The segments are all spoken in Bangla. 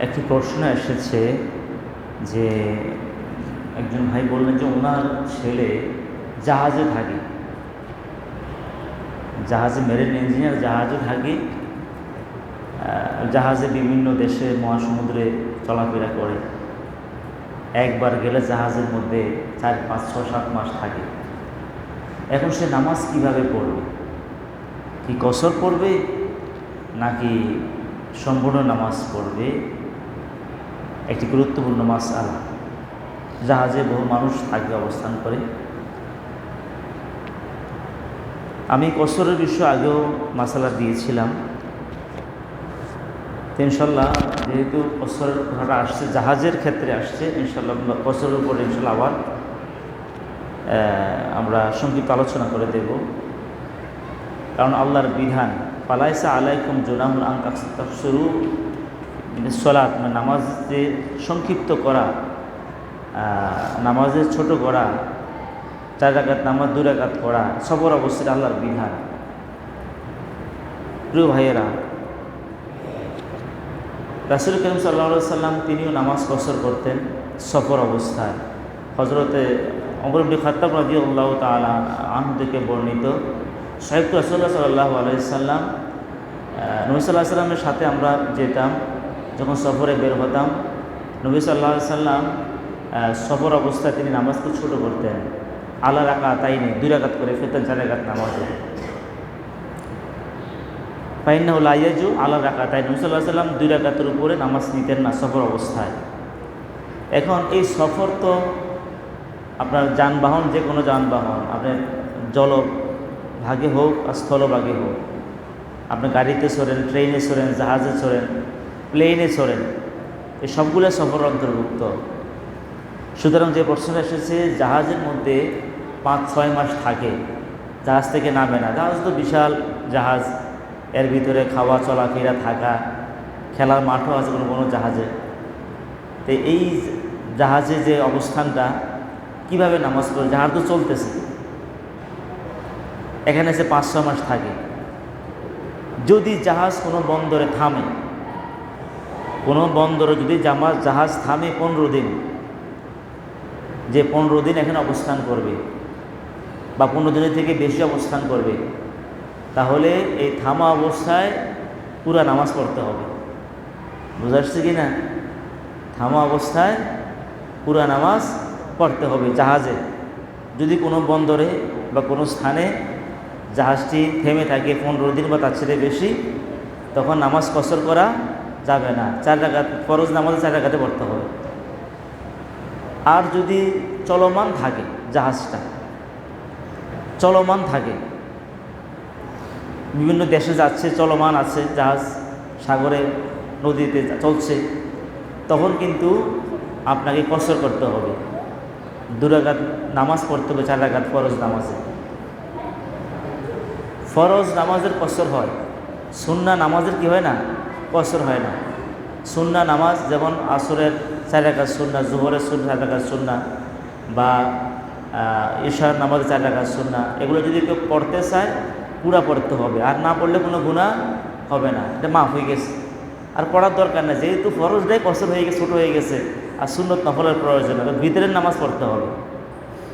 একটি প্রশ্ন এসেছে যে একজন ভাই বললেন যে ওনার ছেলে জাহাজে থাকে জাহাজে মেরিন ইঞ্জিনিয়ার জাহাজে থাকে জাহাজে বিভিন্ন দেশে মহাসমুদ্রে চলাফেরা করে। একবার গেলে জাহাজের মধ্যে চার, পাঁচ ছ সাত মাস থাকে। এখন সে নামাজ কীভাবে পড়বে? কি কসর পড়বে? নাকি সম্পূর্ণ নামাজ পড়বে? একটি গুরুত্বপূর্ণ মাস আলা জাহাজে বহু মানুষ থাকে অবস্থান করে। আমি কসরের বিষয়ে আগেও মাসালা দিয়েছিলাম। ইনশাল্লাহ যেহেতু কসরের কথাটা আসছে, জাহাজের ক্ষেত্রে আসছে ইনশাল্লাহ কসরের উপরে ইনশাল্লাহ আবার আমরা সংক্ষিপ্ত আলোচনা করে দেব। কারণ আল্লাহর বিধান পালাইসা আলাইকুম জোনাহুল আঙ্কা শুরু মানে নামাজ যে সংক্ষিপ্ত করা নামাজের ছোট করা, চার রাকাত নামাজ, দুই রাকাত করা সবর অবশ্যই আল্লাহর বিধান। প্রিয় ভাইয়েরা, রাসুল করিম সাল্লা সাল্লাম তিনিও নামাজ কসর করতেন সফর অবস্থায়। হজরতে অমরবী খাত্তাব রাজি আল্লাহ তালা আহ বর্ণিত সাহেব রাসুল্লাহ সাল্লাহ আলাইসাল্লাম নবী সাল্লাহ সাল্লামের সাথে আমরা যেতাম। যখন সফরে বের হতাম, নবী সাল্লাহ সাল্লাম সফর অবস্থায় তিনি নামাজকে ছোট করতেন। আল্লাহ রাখা তাই নেই দুই রাকাত করে ফেতেন চার রাকাত নামাজে। ফাইন্না হল আইয়াজু আল্লাহ রাখা তাই নবী সাল্লাহ সাল্লাম দুই রাকাতের উপরে নামাজ নিতেন না সফর অবস্থায়। এখন এই সফর তো আপনার যানবাহন যে কোনো যানবাহন আপনার জল ভাগে হোক আর স্থলভাগে হোক, আপনি গাড়িতে সরেন, ট্রেনে সরেন, জাহাজে চড়েন প্লেনে চড়েন। এই সবগুলো সফর অন্তর্ভুক্ত। সুতরাং যে প্রশ্নটা এসেছে, জাহাজের মধ্যে পাঁচ, ছয় মাস থাকে। জাহাজ থেকে নামে না। জাহাজ তো বিশাল জাহাজ। এর ভিতরে খাওয়া, চলাফেরা, থাকা, খেলার মাঠও আছে কোনো কোনো জাহাজে। তো এই জাহাজে যে অবস্থানটা, কীভাবে নামাজ পড়ে? জাহাজ তো চলতেছে। এখানে সে পাঁচ ছ মাস থাকে। যদি জাহাজ কোনো বন্দরে থামে কোনো বন্দরে যদি জামা জাহাজ থামে পনেরো দিন, যে পনেরো দিন এখানে অবস্থান করবে বা পনেরো দিনের থেকে বেশি অবস্থান করবে, তাহলে এই থামা অবস্থায় পুরা নামাজ পড়তে হবে। বুঝা আসছে কি না? থামা অবস্থায় পুরা নামাজ পড়তে হবে জাহাজে। যদি কোনো বন্দরে বা কোনো স্থানে জাহাজটি থেমে থাকে পনেরো দিন বা তার ছেড়ে বেশি, তখন নামাজ কসর করা যাবে না। চার টাকা ফরজ নামাজে চার টাকাতে পড়তে হবে। আর যদি চলমান থাকে জাহাজটা, চলমান থাকে, বিভিন্ন দেশে যাচ্ছে, চলমান আছে জাহাজ, সাগরে, নদীতে চলছে, তখন কিন্তু আপনাকে কসর করতে হবে। দুরাঘাত নামাজ পড়তে হবে, চার রাগাত ফরজ নামাজে। ফরজ নামাজের কসর হয়। সুন্না নামাজের কি হয় না? কসর হয় না। সুন্না নামাজ যেমন আসরের চার রাকাত সুন্না, জোহরের সুন্না চার রাকাত সুন্না বা ঈশার নামাজের চার রাকাত সুন্না, এগুলো যদি কেউ পড়তে চায়, পুরা পড়তে হবে। আর না পড়লে কোনো গুণা হবে না। এটা মাফ হয়ে গেছে। আর পড়ার দরকার না যেহেতু ফরজটাই কসর হয়ে গেছে, ছোটো হয়ে গেছে, আর সুন্নত নফলের প্রয়োজন হবে ভিতরের নামাজ পড়তে হবে।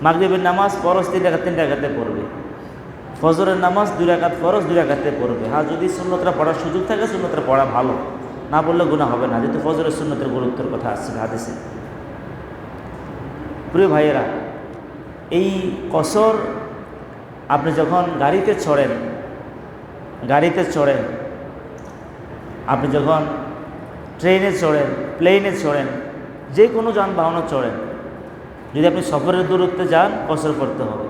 মাগরীবের নামাজ ফরজ তিন টাকা তিন টাকাতে পড়বে। ফজরের নামাজ দুই রাকাত ফরজ, দুই রাকাতে পড়বে। আর যদি সুন্নতরা পড়ার সুযোগ থাকে, সুন্নতরা পড়া ভালো। না বললে গুণা হবে না, যেহেতু ফজরের সুন্নতের গুরুত্বের কথা আসছে হাদিসে। প্রিয় ভাইয়েরা, এই কসর আপনি যখন গাড়িতে চড়েন গাড়িতে চড়েন, আপনি যখন ট্রেনে চড়েন, প্লেনে চড়েন, যে কোনো যানবাহনে চড়েন, যদি আপনি সফরের দূরত্বে যান, কসর করতে হবে।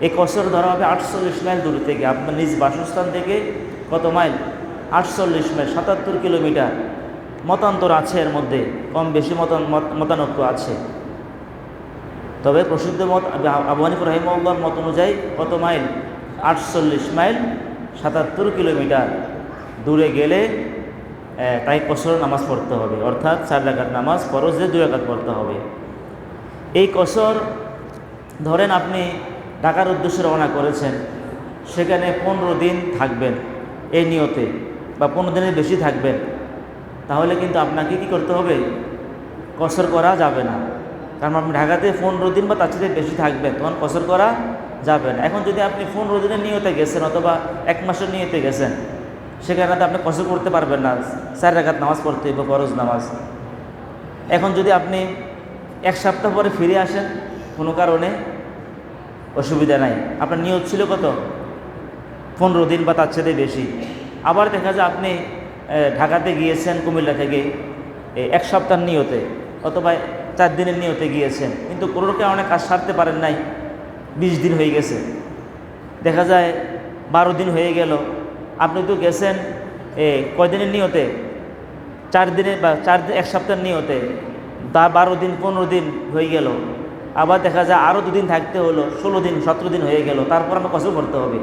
এই কসর ধরা হবে আটচল্লিশ মাইল দূর থেকে। আপনার নিজ বাসস্থান থেকে কত মাইল? আটচল্লিশ মাইল, সাতাত্তর কিলোমিটার। মতান্তর আছে এর মধ্যে, কম বেশি মতান, মত- মতানৈক্য আছে। তবে প্রসিদ্ধ মত আবু রহিমউল্লাহর মত অনুযায়ী কত মাইল? আটচল্লিশ মাইল, সাতাত্তর কিলোমিটার। দূরে গেলে তাই কসর নামাজ পড়তে হবে। অর্থাৎ চার রাকাত নামাজ ফরজে দুই রাকাত পড়তে হবে। এই কসর ধরেন আপনি ঢাকার উদ্দেশ্যে রওনা করেছেন, সেখানে পনেরো দিন থাকবেন এই নিয়তে বা পনেরো দিনের বেশি থাকবেন। তাহলে কিন্তু আপনাকে কি করতে হবে? কসর করা যাবে না। কারণ আপনি ঢাকাতে পনেরো দিন বা তার সাথে বেশি থাকবেন, তখন কসর করা যাবে না। এখন যদি আপনি পনেরো দিনের নিয়তে গেছেন অথবা এক মাসের নিয়তে গেছেন সেখানে তো আপনি কসর করতে পারবেন না। চার রাখাত নামাজ পড়তে হবে ফরজ নামাজ। এখন যদি আপনি এক সপ্তাহ পরে ফিরে আসেন, কোনো কারণে অসুবিধা নাই। আপনার নিয়ত ছিল কত? পনেরো দিন বা তার চেয়ে বেশি। আবার দেখা যায় আপনি ঢাকাতে গিয়েছেন কুমিল্লা থেকে এক সপ্তাহ নিয়তে অথবা চার দিনের নিয়তে গিয়েছেন। কিন্তু কোনো কারণে কাজ সারতে পারেন নাই। বিশ দিন হয়ে গেছে। দেখা যায় বারো দিন হয়ে গেল। আপনি তো গেছেন, এ, কয়দিনের নিয়তে? চার দিনে বা চার, এক সপ্তাহের নিয়তে। তা বারো দিন, পনেরো দিন হয়ে গেল। আবার দেখা যায় আরও দুদিন থাকতে হলো, ষোলো দিন, সতেরো দিন হয়ে গেল, তারপর আমরা কষ্ট করতে হবে।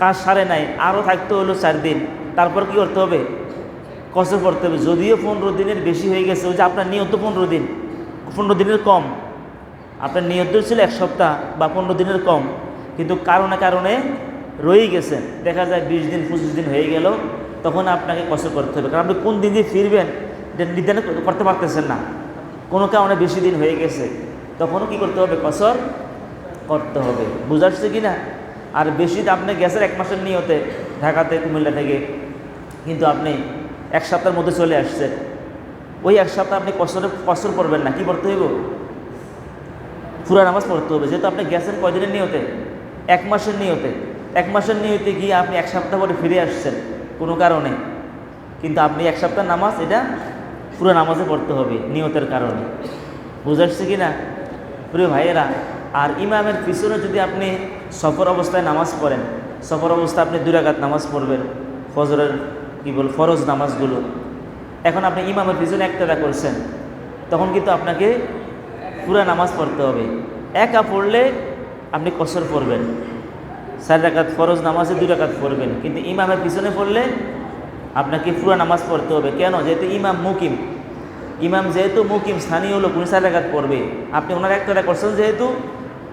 কাজ সারে নাই আরও থাকতে হলো চার দিন, তারপর কি করতে হবে? কষ্ট করতে হবে। যদিও পনেরো দিনের বেশি হয়ে গেছে, ওই যে আপনার নিয়ত পনেরো দিন, পনেরো দিনের কম। আপনার নিয়ত ছিল এক সপ্তাহ বা পনেরো দিনের কম, কিন্তু কারণে কারণে রয়েই গেছেন দেখা যায় বিশ দিন, পঁচিশ দিন হয়ে গেল, তখন আপনাকে কষ্ট করতে হবে। কারণ আপনি কোন দিন দিয়ে ফিরবেন, এটা নির্ধারণ করতে পারতেছেন না। কোনো কারণে বেশি দিন হয়ে গেছে। তখনও কি করতে হবে? কসর করতে হবে। বুঝাচ্ছে কি না আর বেশি দিন আপনি গ্যাসের এক মাসের নিয়তে ঢাকাতে কুমিল্লা থেকে কিন্তু আপনি এক সপ্তাহের মধ্যে চলে আসছেন। ওই এক সপ্তাহ আপনি কসরে, কসর করবেন না। কি করতে হইব? পুরা নামাজ পড়তে হবে। যেহেতু আপনি গেছেন কয়দিনের নিয়তে? এক মাসের নিয়তে। এক মাসের নিয়তে গিয়ে আপনি এক সপ্তাহ পরে ফিরে আসছেন কোনো কারণে। কিন্তু আপনি এক সপ্তাহ নামাজ এটা পুরো নামাজে পড়তে হবে নিয়তের কারণে। বুঝাচ্ছে কি না প্রিয় ভাইয়েরা, আর ইমামের পিছনে যদি আপনি সফর অবস্থায় নামাজ পড়েন, সফর অবস্থায় আপনি দুরাঘাত নামাজ পড়বেন, ফজরের কী বল, ফরজ নামাজগুলো। এখন আপনি ইমামের পিছনে একটা করছেন, তখন কিন্তু আপনাকে পুরা নামাজ পড়তে হবে। একা পড়লে আপনি কসর পড়বেন। চার রাকাত ফরজ নামাজে দুই রাকাত পড়বেন। কিন্তু ইমামের পিছনে পড়লে আপনাকে পুরা নামাজ পড়তে হবে। কেন? যেহেতু ইমাম মুকিম। ইমাম যেহেতু মুকিম, স্থানীয় লোক, উনি রাকাত পড়বে। আপনি ওনার একটা করছেন যেহেতু,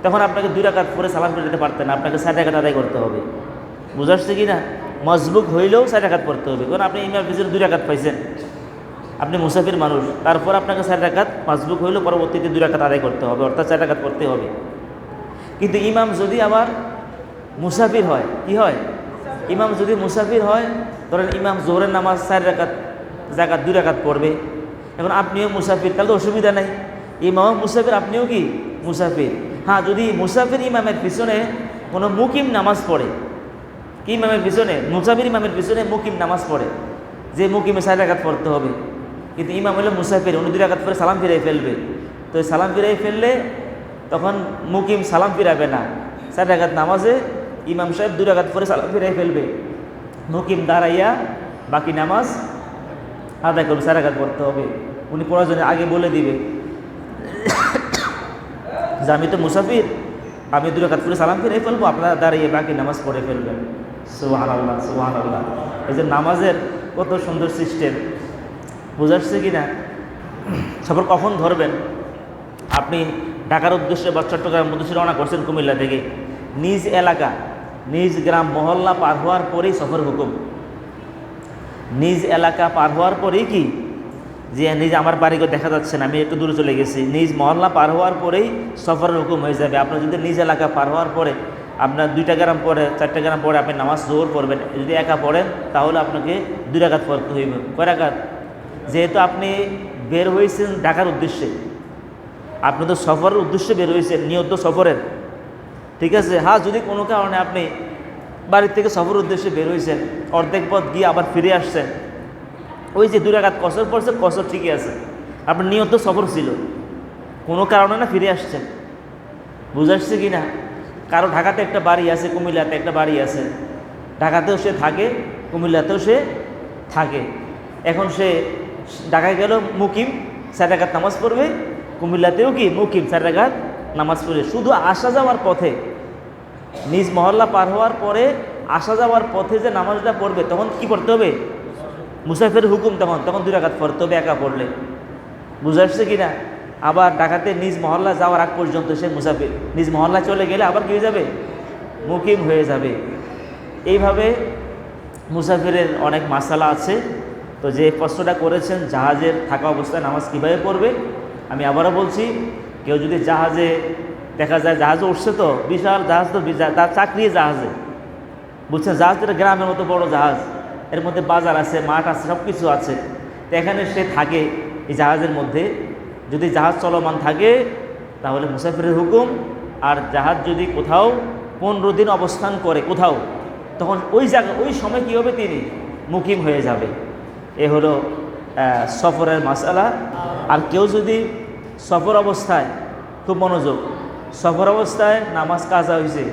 তখন আপনাকে দুই রাকাত পরে সালাম করে দিতে পারতেন আপনাকে চার রাকাত আদায় করতে হবে। বুঝাচ্ছে কি না? মজবুক হইলেও রাকাত পড়তে হবে। কারণ আপনি ইমামের পিছনে দুই রাকাত পাইছেন। আপনি মুসাফির মানুষ। তারপর আপনাকে চার রাকাত পাসবুক হইলেও পরবর্তীতে দুই রাকাত আদায় করতে হবে। অর্থাৎ চার রাকাত পড়তে হবে। কিন্তু ইমাম যদি আবার মুসাফির হয়, কি হয়? ইমাম যদি মুসাফির হয়, ধরেন ইমাম জোহরের নামাজ চার রাকাত, জাকাত দুই রাকাত পড়বে। এখন আপনিও মুসাফির, তাহলে অসুবিধা নেই। ইমামও মুসাফির, আপনিও কি মুসাফির? হ্যাঁ যদি মুসাফির ইমামের পিছনে কোনো মুকিম নামাজ পড়ে, কি ইমামের পিছনে? মুসাফির ইমামের পিছনে মুকিম নামাজ পড়ে, যে মুকিমে চার আঘাত পড়তে হবে। কিন্তু ইমাম হলো মুসাফির, উনি দুই রাকাত পরে সালাম ফিরাই ফেলবে। তো সালাম ফিরাই ফেললে তখন মুকিম সালাম ফিরাবে না। চার আঘাত নামাজে ইমাম সাহেব দুই রাকাত পরে সালাম ফিরাই ফেলবে। মুকিম দাঁড়াইয়া বাকি নামাজ আদায় করবে রাকাত পড়তে হবে। উনি প্রয়োজনে আগে বলে দিবে যে, আমি তো মুসাফির, আমি দুই রাকাত করে সালাম ফিরে ফেলব, আপনারা দাঁড়িয়ে বাকি নামাজ পড়ে ফেলবেন। সুহান আল্লাহ সুহান আল্লাহ এই যে নামাজের কত সুন্দর সিস্টেম। বোঝাচ্ছে কি না? সফর কখন ধরবেন? আপনি ঢাকার উদ্দেশ্যে বা চট্টগ্রাম উদ্দেশ্যে রওনা করছেন কুমিল্লা থেকে। নিজ এলাকা, নিজ গ্রাম মহল্লা পার হওয়ার পরেই সফর হুকুম। নিজ এলাকা পার হওয়ার পরেই কি? যে নিজ আমার বাড়িকে দেখা যাচ্ছে না, আমি একটু দূরে চলে গেছি। নিজ মহল্লা পার হওয়ার পরেই সফরের হুকুম হয়ে যাবে। আপনার যদি নিজ এলাকা পার হওয়ার পরে আপনার দুইটা গ্রাম পরে, চারটা গ্রাম পরে আপনি নামাজ জোর পড়বেন, যদি একা পড়েন, তাহলে আপনাকে দুই রাকাত পড়তে হইবে। কয় রাকাত? যেহেতু আপনি বের হয়েছেন ঢাকার উদ্দেশ্যে, আপনি তো সফরের উদ্দেশ্যে বের হয়েছেন, নিয়ত সফরের। ঠিক আছে? হ্যাঁ যদি কোনো কারণে আপনি বাড়ির থেকে সফর উদ্দেশ্যে বের হয়েছেন অর্ধেক পথ গিয়ে আবার ফিরে আসছেন ওই যে দুই রাকাত কসর পড়ছে, কসর ঠিকই আছে। আপনার নিয়ত সফর ছিল। কোনো কারণে না ফিরে আসছেন বুঝাচ্ছে কি না কারও ঢাকাতে একটা বাড়ি আছে, কুমিল্লাতে একটা বাড়ি আছে। ঢাকাতেও সে থাকে, কুমিল্লাতেও সে থাকে। এখন সে ঢাকায় গেল, মুকিম রাকাত নামাজ পড়বে। কুমিল্লাতেও কি? মুকিম রাকাত নামাজ পড়বে শুধু আসা যাওয়ার পথে নিজ মহল্লা পার হওয়ার পরে আসা যাওয়ার পথে যে নামাজটা পড়বে, তখন কি করতে হবে? মুসাফির হুকুম তখন তখন দুই রাকাত পড়তে হবে, একা পড়লে। বুঝে আসছে কি না আবার ডাকাতে নিজ মহল্লা যাওয়ার আগ পর্যন্ত সে মুসাফির, নিজ মহল্লা চলে গেলে আবার কি হয়ে যাবে? মুকিম হয়ে যাবে। এইভাবে মুসাফিরের অনেক মাসালা আছে। তো যে প্রশ্নটা করেছেন, জাহাজের থাকা অবস্থায় নামাজ কীভাবে পড়বে? আমি আবারও বলছি, কেউ যদি জাহাজে দেখা যায় জাহাজে উঠছে তো, বিশাল জাহাজ তো তার চাকরি জাহাজে। বুঝছেন? জাহাজ একটা গ্রামের মতো বড় জাহাজ। এর মধ্যে বাজার আছে, মাঠ আছে সব কিছু আছে। তো এখানে সে থাকে এই জাহাজের মধ্যে। যদি জাহাজ চলমান থাকে, তাহলে মুসাফিরের হুকুম। আর জাহাজ যদি কোথাও পনেরো দিন অবস্থান করে, কোথাও, তখন ওই জায়গা, ওই সময় কী হবে তিনি? মুকিম হয়ে যাবে। এ হলো সফরের মাসালা। আর কেউ যদি সফর অবস্থায় খুব মনোযোগ সফর অবস্থায় নামাজ কাজা হয়েছে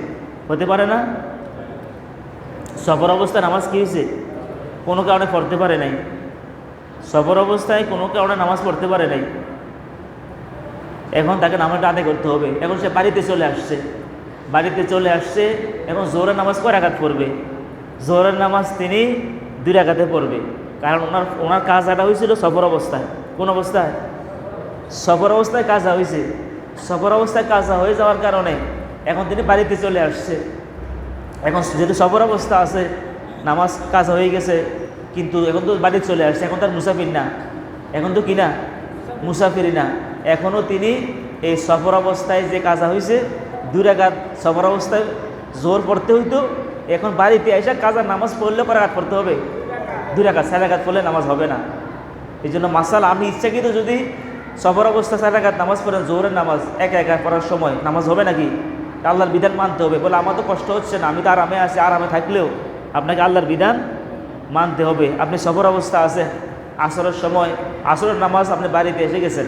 হতে পারে না? সফর অবস্থায় নামাজ কী হয়েছে কোনো কারণে পড়তে পারে নাই। সফর অবস্থায় কোনো কারণে নামাজ পড়তে পারে নাই। এখন তাকে নামাজটা আদায় করতে হবে। এখন সে বাড়িতে চলে আসছে। বাড়িতে চলে আসছে, এখন জোরের নামাজ কয় রাখাত পড়বে? জোরের নামাজ তিনি দুই রাখাতে পড়বে। কারণ ওনার ওনার কাজ আটা হয়েছিল সফর অবস্থায়। কোন অবস্থায়? সফর অবস্থায় কাজা হয়েছে সফর অবস্থায় কাজা হয়ে যাওয়ার কারণে এখন তিনি বাড়িতে চলে আসছে। এখন যেহেতু সফর অবস্থা আছে, নামাজ কাজ হয়ে গেছে, কিন্তু এখন তো বাড়িতে চলে আসছে, এখন তার মুসাফির না। এখন তো কি না? মুসাফিরি না। এখনও তিনি এই সফর অবস্থায় যে কাজা হয়েছে দুই রাকাত সফর অবস্থায় জোর পড়তে হইতো, এখন বাড়িতে এসে কাজার নামাজ পড়লে পরে রাত পড়তে হবে। রাকাত চার রাকাত পড়লে নামাজ হবে না। এই জন্য মাসাল, আমি ইচ্ছাকৃত যদি সফর অবস্থা চার রাকাত, নামাজ পড়েন জোরের নামাজ, একা একা পড়ার সময় নামাজ হবে নাকি? আল্লাহর বিধান মানতে হবে। বলে আমার তো কষ্ট হচ্ছে না, আমি তো আরামে আছি, আরামে থাকলেও আপনাকে আল্লাহর বিধান মানতে হবে। আপনি সফর অবস্থা আছেন আসরের সময়, আসরের নামাজ আপনি বাড়িতে এসে গেছেন।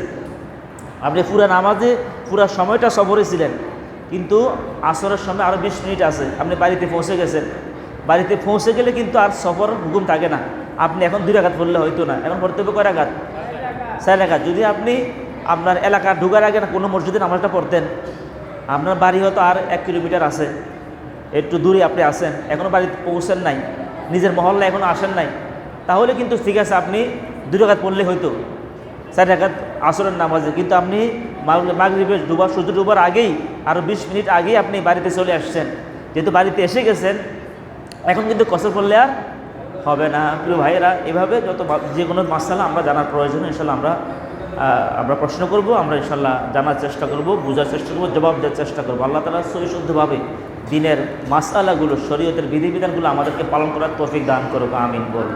আপনি পুরা নামাজে, পুরা সময়টা সফরে ছিলেন। কিন্তু আসরের সময় আরও বিশ মিনিট আছে, আপনি বাড়িতে পৌঁছে গেছেন। বাড়িতে পৌঁছে গেলে কিন্তু আর সফর হুকুম থাকে না। আপনি এখন দুই রাখাত পড়লে হয়তো না, এখন পড়তে হবে কয় রাখাত চার রাখাত যদি আপনি আপনার এলাকা ঢুকার আগে কোনো মসজিদে নামাজটা পড়তেন, আপনার বাড়ি হয়তো আর এক কিলোমিটার আছে, একটু দূরে আপনি আসেন এখনও বাড়িতে পৌঁছেন নাই, নিজের মহল্লা এখনও আসেন নাই, তাহলে কিন্তু ঠিক আছে, আপনি দুই রাখাত পড়লে হয়তো চার রাখাত আসরের নামাজে, কিন্তু আপনি মাগরীবের ডুবার, সূর্য ডুবার আগেই আরও বিশ মিনিট আগেই আপনি বাড়িতে চলে আসছেন। যেহেতু বাড়িতে এসে গেছেন, এখন কিন্তু কসর করলে আর হবে না। প্রিয় ভাইয়েরা, এভাবে যত যে কোনো মাসালা আমরা জানার প্রয়োজন ইনশাল্লাহ আমরা আমরা প্রশ্ন করব, আমরা ইনশাল্লাহ জানার চেষ্টা করব, বোঝার চেষ্টা করব, জবাব দেওয়ার চেষ্টা করব। আল্লাহ তালা সহিশুদ্ধভাবে দিনের মাসালাগুলো, শরীয়তের বিধিবিধানগুলো আমাদেরকে পালন করার তৌফিক দান করব আমিন বলব